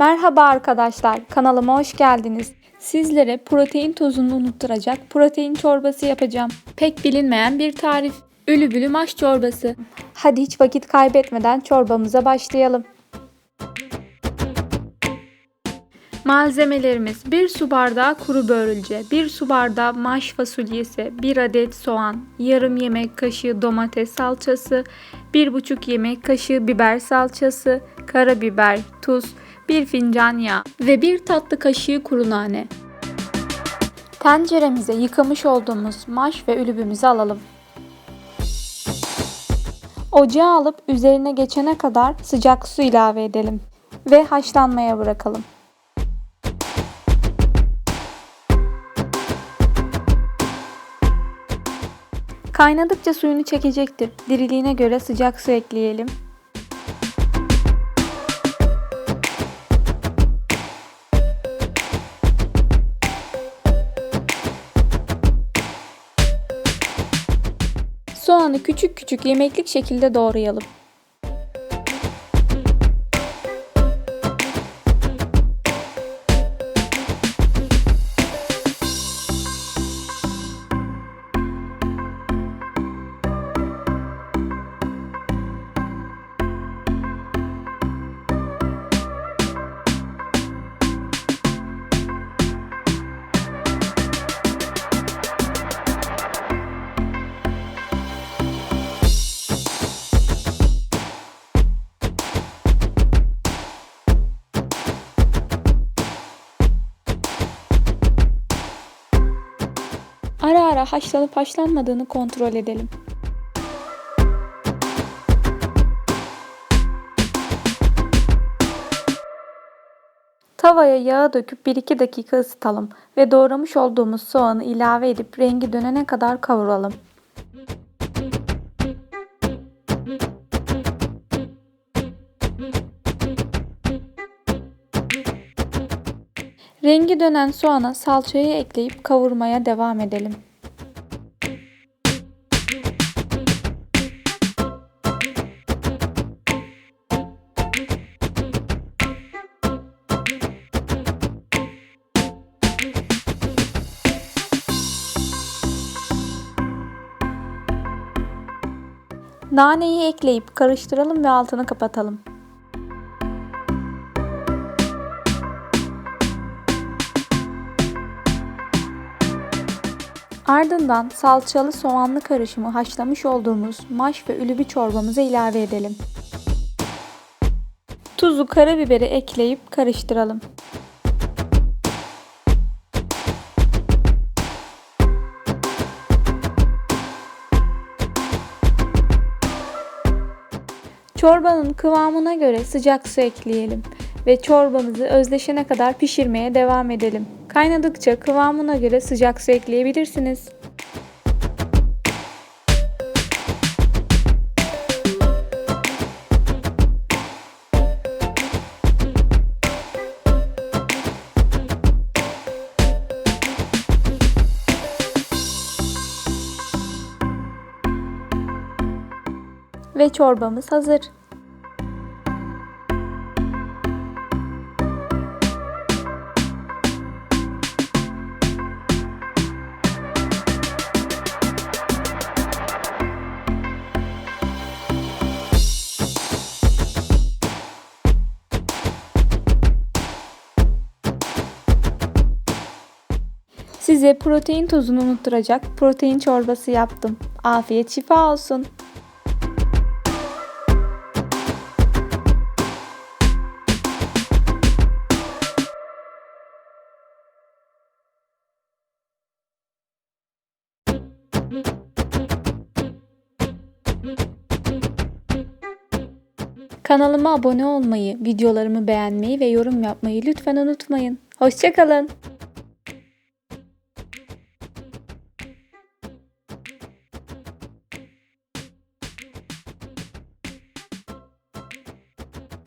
Merhaba arkadaşlar, kanalıma hoş geldiniz. Sizlere protein tozunu unutturacak protein çorbası yapacağım. Pek bilinmeyen bir tarif. Ölübülü maş çorbası. Hadi hiç vakit kaybetmeden çorbamıza başlayalım. Malzemelerimiz 1 su bardağı kuru börülce, 1 su bardağı maş fasulyesi, 1 adet soğan, yarım yemek kaşığı domates salçası, 1,5 yemek kaşığı biber salçası, karabiber, tuz, 1 fincan yağ ve 1 tatlı kaşığı kuru nane. Tenceremize yıkamış olduğumuz maş ve ülübümüzü alalım. Ocağa alıp üzerine geçene kadar sıcak su ilave edelim ve haşlanmaya bırakalım. Kaynadıkça suyunu çekecektir. Diriliğine göre sıcak su ekleyelim. Soğanı küçük küçük yemeklik şekilde doğrayalım. Ara ara haşlanıp haşlanmadığını kontrol edelim. Tavaya yağı döküp 1-2 dakika ısıtalım ve doğramış olduğumuz soğanı ilave edip rengi dönene kadar kavuralım. Rengi dönen soğana salçayı ekleyip kavurmaya devam edelim. Naneyi ekleyip karıştıralım ve altını kapatalım. Ardından salçalı soğanlı karışımı haşlamış olduğumuz maş ve ülübü çorbamıza ilave edelim. Tuzu, karabiberi ekleyip karıştıralım. Çorbanın kıvamına göre sıcak su ekleyelim ve çorbamızı özleşene kadar pişirmeye devam edelim. Kaynadıkça kıvamına göre sıcak su ekleyebilirsiniz. Ve çorbamız hazır. Size protein tozunu unutturacak protein çorbası yaptım. Afiyet şifa olsun. Kanalıma abone olmayı, videolarımı beğenmeyi ve yorum yapmayı lütfen unutmayın. Hoşçakalın.